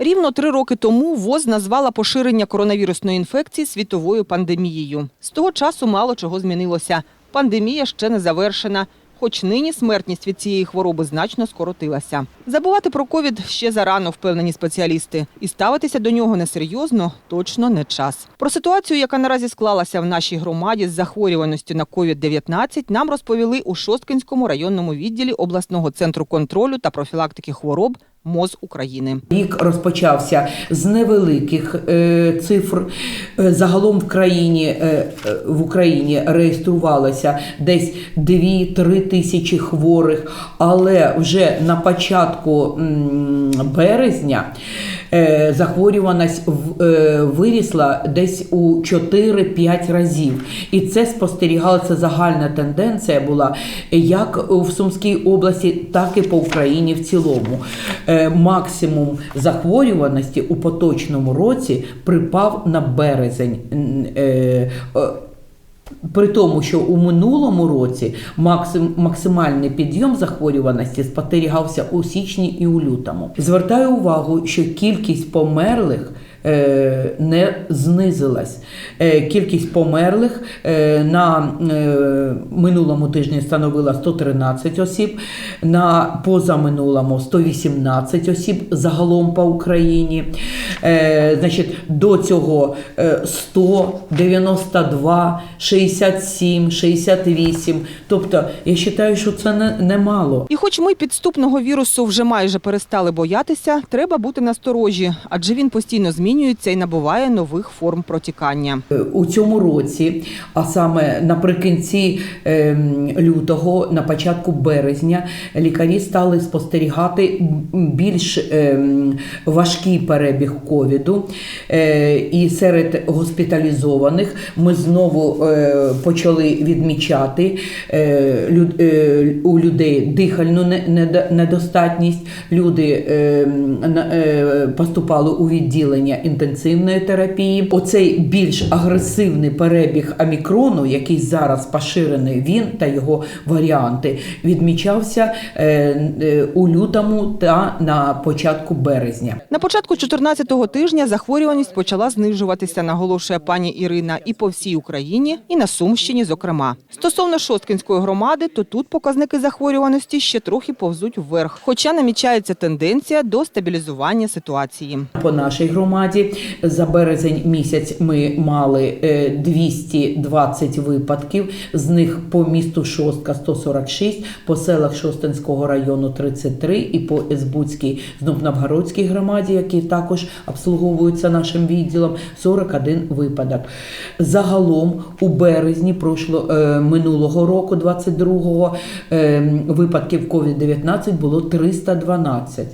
Рівно три роки тому ВОЗ назвала поширення коронавірусної інфекції світовою пандемією. З того часу мало чого змінилося. Пандемія ще не завершена. Хоч нині смертність від цієї хвороби значно скоротилася. Забувати про ковід ще зарано, впевнені спеціалісти, і ставитися до нього несерйозно точно не час. Про ситуацію, яка наразі склалася в нашій громаді з захворюваністю на COVID-19, нам розповіли у Шосткинському районному відділі обласного центру контролю та профілактики хвороб МОЗ України. Рік розпочався з невеликих е, цифр. Е, Загалом в країні е, в Україні реєструвалося десь 2-3 тисячі хворих, але вже на початку березня захворюваність в- е, вирісла десь у 4-5 разів. І це спостерігалася загальна тенденція була як в Сумській області, так і по Україні в цілому. Е, Максимум захворюваності у поточному році припав на березень. При тому, що у минулому році максим, максимальний підйом захворюваності спостерігався у січні і у лютому. Звертаю увагу, що кількість померлих не знизилась. Е, Кількість померлих е, на е, минулому тижні становила 113 осіб, на позаминулому 118 осіб загалом по Україні. Е, Значить, до цього е, 100, 92, 67, 68. Тобто, я вважаю, що це не, немало. І хоч ми підступного вірусу вже майже перестали боятися, треба бути насторожі, адже він постійно змінюється і набуває нових форм протікання. У цьому році, а саме наприкінці ем, лютого, на початку березня, лікарі стали спостерігати більш ем, важкий перебіг ковіду. Е, І серед госпіталізованих ми знову е, почали відмічати е, у людей дихальну недостатність. Люди ем, поступали у відділення інтенсивної терапії. Оцей більш агресивний перебіг амікрону, який зараз поширений, він та його варіанти, відмічався е, е, у лютому та на початку березня. На початку 14-го тижня захворюваність почала знижуватися, наголошує пані Ірина, і по всій Україні, і на Сумщині, зокрема. Стосовно Шосткинської громади, то тут показники захворюваності ще трохи повзуть вверх, хоча намічається тенденція до стабілізування ситуації. По нашій громаді за березень місяць ми мали е, 220 випадків. З них по місту Шостка 146, по селах Шостинського району 33 і по Езбуцькій Знобновгородській громаді, які також обслуговуються нашим відділом, 41 випадок. Загалом у березні прошло, е, минулого року, 22-го, е, випадків COVID-19 було 312.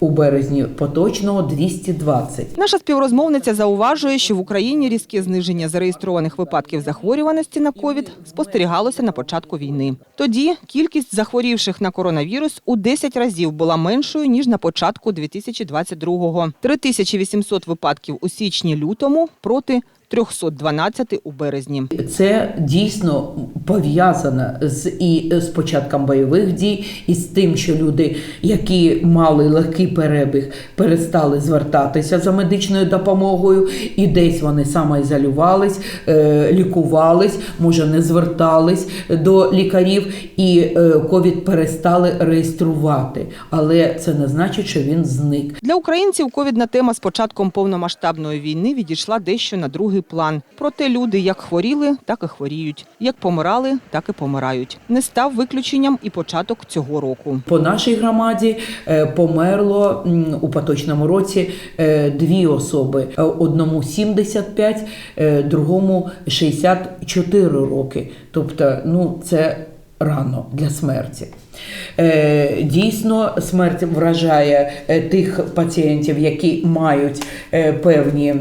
У березні поточного 220. Наша співрозмовниця зауважує, що в Україні різке зниження зареєстрованих випадків захворюваності на ковід спостерігалося на початку війни. Тоді кількість захворівших на коронавірус у 10 разів була меншою ніж на початку 2022-го. 3800 випадків у січні-лютому проти 312 у березні. Це дійсно пов'язано з і з початком бойових дій, і з тим, що люди, які мали легкий перебіг, перестали звертатися за медичною допомогою, і десь вони самоізолювались, е, лікувались, може не звертались до лікарів, і е, ковід перестали реєструвати. Але це не значить, що він зник. Для українців ковідна тема з початком повномасштабної війни відійшла дещо на другий план. Проте люди як хворіли, так і хворіють, як помирали, так і помирають. Не став виключенням і початок цього року. По нашій громаді е, померло у поточному році е, дві особи: Е, одному 75, е, другому 64 роки. Тобто, ну це рано для смерті. Е, Дійсно, смерть вражає е, тих пацієнтів, які мають е, певні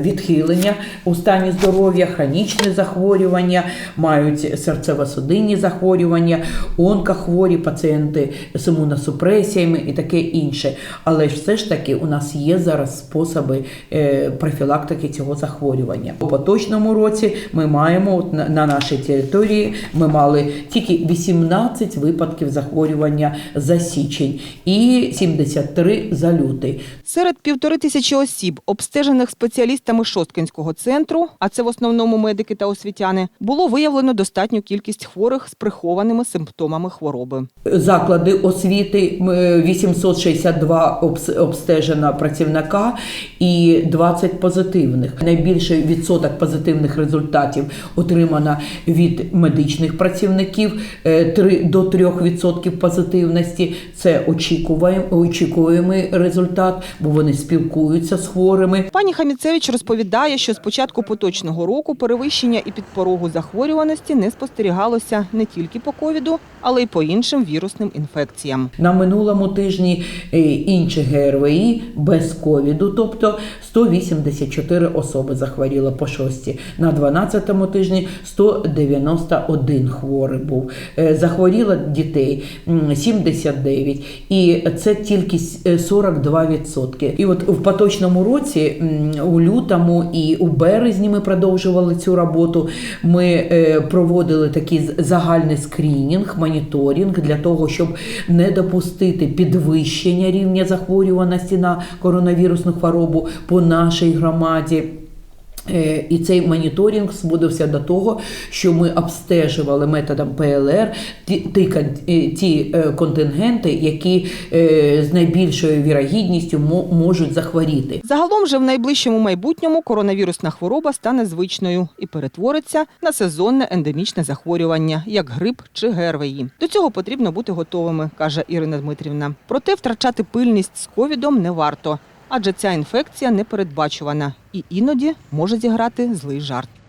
відхилення у стані здоров'я, хронічне захворювання, мають серцево-судинні захворювання, онкохворі пацієнти з імуносупресіями і таке інше. Але все ж таки у нас є зараз способи профілактики цього захворювання. У поточному році ми маємо на нашій території ми мали тільки 18 випадків захворювання за січень і 73 за лютий. Серед півтори тисячі осіб, обстежених спеціалістами Шосткинського центру, а це в основному медики та освітяни, було виявлено достатню кількість хворих з прихованими симптомами хвороби. Заклади освіти м, 862 обс- обстежена працівника і 20 позитивних. Найбільший відсоток позитивних результатів отримано від медичних працівників е, 3 до 3% позитивності. Це очікуваємо, очікуємий результат, бо вони спілкуються з хворими. Пані Хаміцевич розповідає, що з початку поточного року перевищення і підпорогу захворюваності не спостерігалося не тільки по ковіду, але й по іншим вірусним інфекціям. На минулому тижні е, інші ГРВІ без ковіду, тобто 184 особи захворіло по шості. На 12-му тижні 191 хворий був. Е, Захворіло дітей м, 79, і це тільки с- е, 42%. І от в поточному році, у лютому і у березні ми продовжували цю роботу. Ми е, проводили такий загальний скринінг, моніторинг для того, щоб не допустити підвищення рівня захворюваності на коронавірусну хворобу по нашій громаді. Е, І цей моніторинг зводився до того, що ми обстежували методом ПЛР ті, ті, е, ті е, контингенти, які е, з найбільшою вірогідністю мо- можуть захворіти. Загалом же в найближчому майбутньому коронавірусна хвороба стане звичною і перетвориться на сезонне ендемічне захворювання, як грип чи ГРВІ. До цього потрібно бути готовими, каже Ірина Дмитрівна. Проте втрачати пильність з ковідом не варто, адже ця інфекція непередбачувана і іноді може зіграти злий жарт.